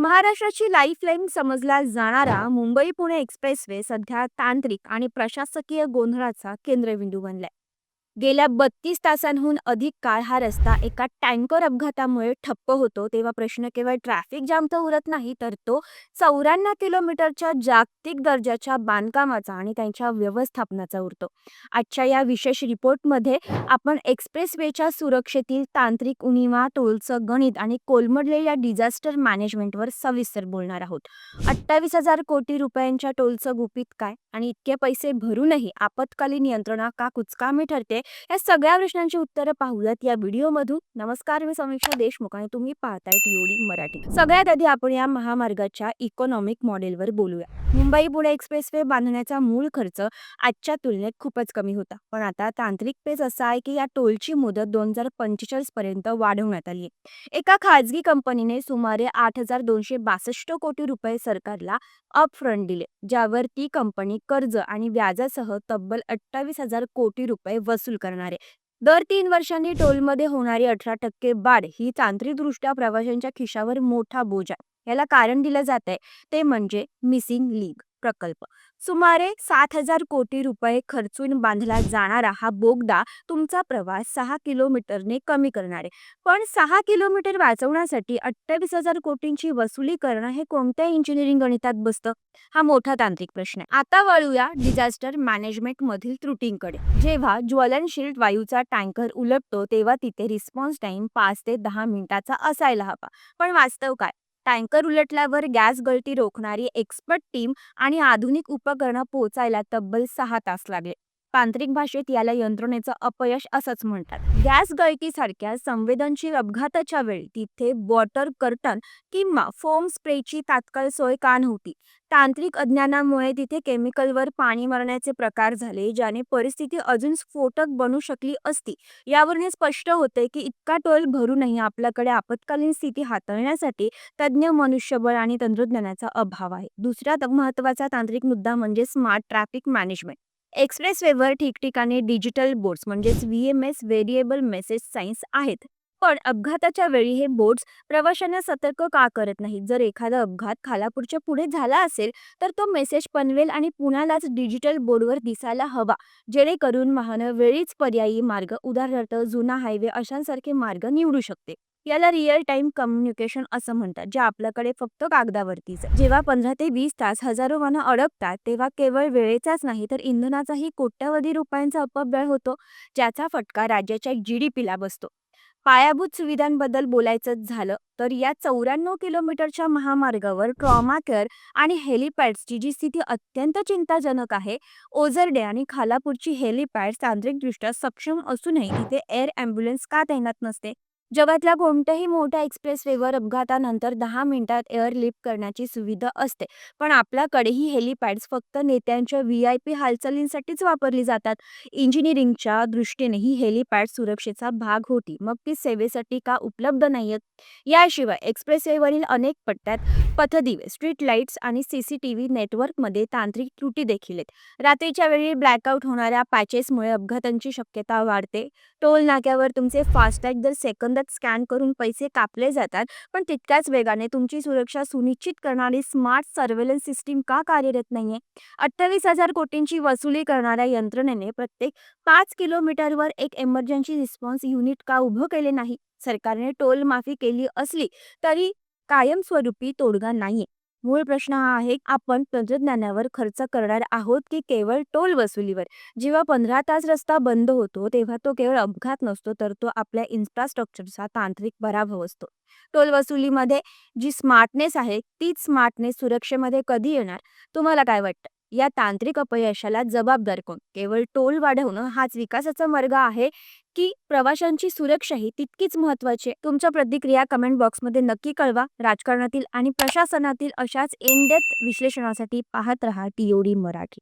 महाराष्ट्राची लाईफलाईन समजला जाणारा मुंबई पुणे एक्सप्रेसवे सध्या तांत्रिक आणि प्रशासकीय गोंधळाचा केंद्रबिंदू बनलाय. गेल्या बत्तीस तासांहून अधिक काळ हा रस्ता एका टँकर अपघातामुळे ठप्प होतो. तेव्हा प्रश्न केवळ ट्रॅफिक जाम तर उरत नाही तर तो चौऱ्याण्णव किलोमीटरच्या जागतिक दर्जाच्या बांधकामाचा आणि त्यांच्या व्यवस्थापनाचा उरतो. आजच्या या विशेष रिपोर्टमध्ये आपण एक्सप्रेसवेच्या सुरक्षेतील तांत्रिक उणीवा टोलचं गणित आणि कोलमडलेल्या डिझास्टर मॅनेजमेंटवर सविस्तर बोलणार आहोत. अठ्ठावीस हजार कोटी रुपयांच्या टोलचं गुपित काय? आणि इतके पैसे भरूनही आपत्कालीन यंत्रणा का कुचकामी ठरते? या सगळ्या प्रश्नांची उत्तरं पाहूयात या व्हिडिओमधून. नमस्कार मी समीक्षा देशमुख आणि तुम्ही पाहताय टीओडी मराठी. सगळ्यात आधी आपण या महामार्गाच्या इकॉनॉमिक मॉडेलवर बोलूया. मुंबई पुणे एक्सप्रेस वे बांधण्याचा मूळ खर्च आजच्या तुलनेत खूपच कमी होता. पण आता तांत्रिक पेच असा आहे की या टोलची मुदत दोन हजार पंचेचाळीस पर्यंत वाढवण्यात आली आहे. एका खाजगी कंपनीने सुमारे आठ हजार दोनशे बासष्ट कोटी रुपये सरकारला अप फ्रंट दिले ज्यावर ती कंपनी कर्ज आणि व्याजासह तब्बल अठ्ठावीस हजार कोटी रुपये वसूल करणार. आहे दर तीन वर्षांनी टोलमध्ये होणारी अठरा टक्के वाढ ही तांत्रिकदृष्ट्या प्रवाशांच्या खिशावर मोठा बोज आहे. याला कारण दिलं जात आहे ते म्हणजे मिसिंग लीग. प्रकल्प. सुमारे सात हजार कोटी रुपये खर्चून बांधला जाणारा हा बोगदा तुमचा प्रवास सहा किलोमीटरने कमी करणार. आहे पण सहा किलोमीटर वाचवण्यासाठी अठ्ठावीस हजार कोटींची वसुली करणं हे कोणत्या इंजिनिअरिंग गणितात बसतं? हा मोठा तांत्रिक प्रश्न आहे. आता वळूया डिझास्टर मॅनेजमेंट मधील त्रुटींकडे. जेव्हा ज्वलनशील वायूचा टँकर उलटतो तेव्हा तिथे रिस्पॉन्स टाइम पाच ते दहा मिनिटाचा असायला हवा. पण वास्तव काय? टँकर उलटल्यावर गॅस गळती रोखणारी एक्सपर्ट टीम आणि आधुनिक उपकरणं पोहोचायला तब्बल सहा तास लागले. तांत्रिक भाषेत याला यंत्रणेचं अपयश असंच म्हणतात. गॅस गळतीसारख्या संवेदनशील अपघाताच्या वेळी तिथे वॉटर कर्टन किंवा फोम स्प्रेची तात्काळ सोय का नव्हती? तांत्रिक अज्ञानामुळे तिथे केमिकलवर पाणी मारण्याचे प्रकार झाले ज्याने परिस्थिती अजून स्फोटक बनू शकली असती. यावरून हे स्पष्ट होते की इतका टोल भरूनही आपल्याकडे आपत्कालीन स्थिती हाताळण्यासाठी तज्ज्ञ मनुष्यबळ आणि तंत्रज्ञानाचा अभाव आहे. दुसरा महत्त्वाचा महत्त्वाचा तांत्रिक मुद्दा म्हणजे स्मार्ट ट्रॅफिक मॅनेजमेंट. एक्सप्रेसवेवर ठिकठिकाणी डिजिटल बोर्ड्स म्हणजेच V M S variable message signs आहेत. पण अपघाताच्या वेळी हे बोर्ड्स प्रवाशांना सतर्क का करत नाहीत? जर एखादा अपघात खालापूरच्या पुढे झाला असेल तर तो मेसेज पनवेल आणि पुण्यालाच डिजिटल बोर्डवर दिसायला हवा. जेणेकरून वाहनं वेळीच पर्यायी मार्ग उदाहरणार्थ जुना हायवे अशांसारखे मार्ग निवडू शकते. याला रिअल टाइम कम्युनिकेशन असं म्हणतात जे आपल्याकडे फक्त कागदावरतीच जेव्हा पंधरा ते वीस तास हजारो वाहनं अडकतात तेव्हा केवळ वेळेचाच नाही तर इंधनाचाही कोट्यवधी रुपयांचा अपव्यय होतो ज्याचा फटका राज्याच्या जीडीपीला बसतो. पायाभूत सुविधांबद्दल बोलायचं झालं तर या चौऱ्याण्णव किलोमीटरच्या महामार्गावर ट्रॉमा केअर आणि हेलिपॅड्सची जी स्थिती अत्यंत चिंताजनक आहे ओझरडे आणि खालापूरची हेलिपॅड्स तांत्रिकदृष्ट्या सक्षम असूनही तिथे एअर ॲम्ब्युलन्स का तैनात नसते? जगातल्या कोणत्याही मोठ्या एक्सप्रेसवेवर अपघातानंतर दहा मिनिटात एअरलिफ्ट करण्याची सुविधा असते. पण आपल्याकडे ही हेलिपॅड्स फक्त नेत्यांच्या व्ही आय पी हालचालींसाठीच वापरली जातात. इंजिनिअरिंगच्या दृष्टीने ही हेलिपॅड सुरक्षेचा भाग होती. मग ती सेवेसाठी का उपलब्ध नाही आहेत याशिवाय एक्सप्रेसवेवरील अनेक पट्ट्यात पथदिवे स्ट्रीट लाईट्स आणि सी सी टी व्ही नेटवर्कमध्ये तांत्रिक त्रुटी देखील आहेत. रात्रीच्या वेळी ब्लॅकआउट होणाऱ्या पॅचेसमुळे अपघातांची शक्यता वाढते. टोल नाक्यावर तुमचे फास्टॅग दर सेकंदात स्कॅन करून पैसे कापले जातात. पण तितक्याच वेगाने तुमची सुरक्षा सुनिश्चित करणारी स्मार्ट सर्व्हेलन्स सिस्टीम का कार्यरत नाहीये? अठ्ठावीस हजार कोटींची वसुली करणाऱ्या यंत्रणेने प्रत्येक पाच किलोमीटरवर एक एमर्जन्सी रिस्पॉन्स युनिट का उभं केले नाही? सरकारने टोल माफी केली असली तरी कायमस्वरूपी तोडगा नाहीये. मूळ प्रश्न हा आहे आपण तंत्रज्ञानावर खर्च करणार आहोत की केवळ टोल वसुलीवर? जेव्हा पंधरा तास रस्ता बंद होतो तेव्हा तो केवळ अपघात नसतो तर तो आपल्या इन्फ्रास्ट्रक्चरचा तांत्रिक पराभव असतो. टोल वसुलीमध्ये जी स्मार्टनेस आहे तीच स्मार्टनेस सुरक्षेमध्ये कधी येणार? तुम्हाला काय वाटतं? या तांत्रिक अपयशाला जबाबदार कोण? केवळ टोल वाढवणं हाच विकासाचा मार्ग आहे की प्रवाशांची सुरक्षा ही तितकीच महत्वाची आहे? तुमच्या प्रतिक्रिया कमेंट बॉक्समध्ये नक्की कळवा. राजकारणातील आणि प्रशासनातील अशाच इन डेप्थ विश्लेषणासाठी पाहत रहा टीओडी मराठी.